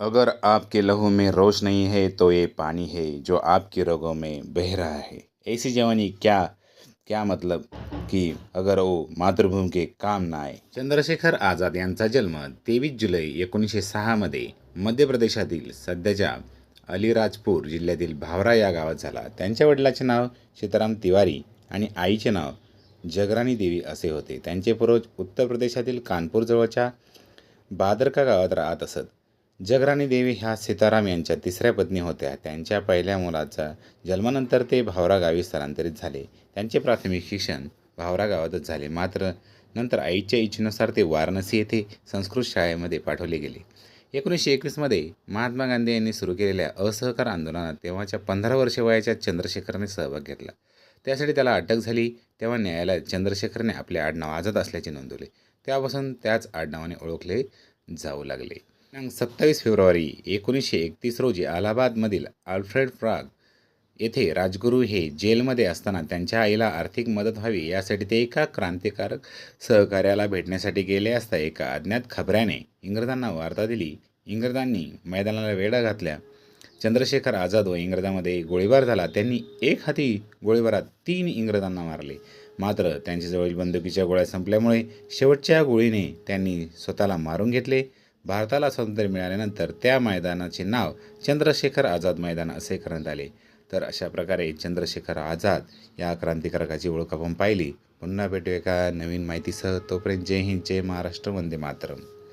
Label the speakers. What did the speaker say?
Speaker 1: अगर आपके लहू में रोश नहीं है तो ये पानी है जो आपके रोगों में बह रहा है। ऐसी जवानी क्या क्या मतलब की अगर वो मातृभूमी के काम ना चंद्रशेखर आझाद यांचा जन्म तेवीस जुलै एकोणीसशे सहामध्ये मध्य प्रदेशातील सध्याच्या अलिराजपूर जिल्ह्यातील भावरा या गावात झाला. त्यांच्या वडिलाचे नाव सीताराम तिवारी आणि आईचे नाव जगराणी देवी असे होते. त्यांचे पूर्वज उत्तर प्रदेशातील कानपूरजवळच्या बादरका गावात राहत असत. जगराणी देवी ह्या सीताराम यांच्या तिसऱ्या पत्नी होत्या. त्यांच्या पहिल्या मुलाचा जन्मानंतर ते भावरा गावी स्थलांतरित झाले. त्यांचे प्राथमिक शिक्षण भावरा गावातच झाले. मात्र नंतर आईच्या इच्छेनुसार ते वाराणसी येथे संस्कृत शाळेमध्ये पाठवले गेले. एकोणीसशे एकवीसमध्ये महात्मा गांधी यांनी सुरू केलेल्या असहकार आंदोलनात तेव्हाच्या पंधरा वर्षे वयाच्या चंद्रशेखरने सहभाग घेतला. त्यासाठी त्याला अटक झाली. तेव्हा न्यायालयात चंद्रशेखरने आपले आडनाव आझाद असल्याचे नोंदवले. त्यापासून त्याच आडनावाने ओळखले जाऊ लागले. दिनांक सत्तावीस फेब्रुवारी एकोणीसशे एकतीस रोजी अलाहाबादमधील आल्फ्रेड फ्राग येथे राजगुरू हे जेलमध्ये असताना त्यांच्या आईला आर्थिक मदत व्हावी यासाठी ते एका क्रांतिकारक सहकार्याला भेटण्यासाठी गेले असता एका अज्ञात खबऱ्याने इंग्रजांना वार्ता दिली. इंग्रजांनी मैदानाला वेढा घातल्या. चंद्रशेखर आझाद व इंग्रजांमध्ये गोळीबार झाला. त्यांनी एक हाती गोळीबारात तीन इंग्रजांना मारले. मात्र त्यांच्याजवळील बंदुकीच्या गोळ्या संपल्यामुळे शेवटच्या गोळीने त्यांनी स्वतःला मारून घेतले. भारताला स्वातंत्र्य मिळाल्यानंतर त्या मैदानाचे नाव चंद्रशेखर आझाद मैदान असे करण्यात आले. तर अशा प्रकारे चंद्रशेखर आझाद या क्रांतिकारकाची ओळख आपण पाहिली. पुन्हा भेटू एका नवीन माहितीसह. तोपर्यंत जय हिंद जय महाराष्ट्र वंदे मातरम.